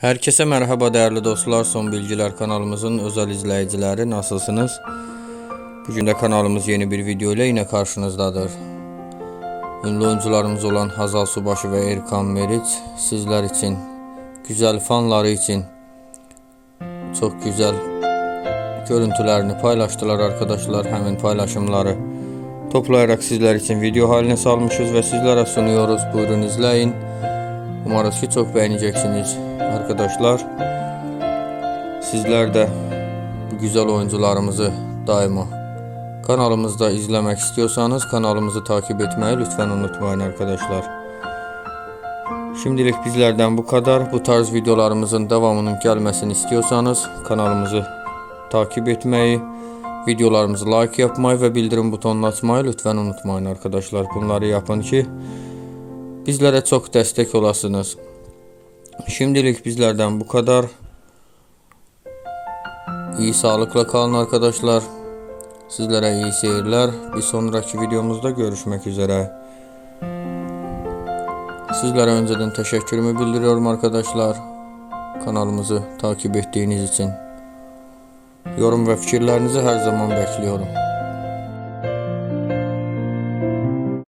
Herkese merhaba değerli dostlar. Son Bilgiler kanalımızın özel izleyicileri nasılsınız? Bugün de kanalımız yeni bir video ile yine karşınızdadır. Ünlü oyuncularımız olan Hazal Subaşı ve Erkan Meriç sizler için, güzel fanları için çok güzel görüntülerini paylaştılar arkadaşlar. Hemen paylaşımları toplayarak sizler için video haline salmışız ve sizlere sunuyoruz. Buyurun izleyin. Umarız ki çok beğeneceksiniz arkadaşlar. Sizler de güzel oyuncularımızı daima kanalımızda izlemek istiyorsanız kanalımızı takip etmeyi lütfen unutmayın arkadaşlar. Şimdilik bizlerden bu kadar. Bu tarz videolarımızın devamının gelmesini istiyorsanız kanalımızı takip etmeyi, videolarımızı like yapmayı ve bildirim butonunu açmayı lütfen unutmayın arkadaşlar. Bunları yapın ki bizlere çok destek olasınız. Şimdilik bizlerden bu kadar. İyi sağlıkla kalın arkadaşlar. Sizlere iyi seyirler. Bir sonraki videomuzda görüşmek üzere. Sizlere önceden teşekkürümü bildiriyorum arkadaşlar. Kanalımızı takip ettiğiniz için. Yorum ve fikirlerinizi her zaman bekliyorum.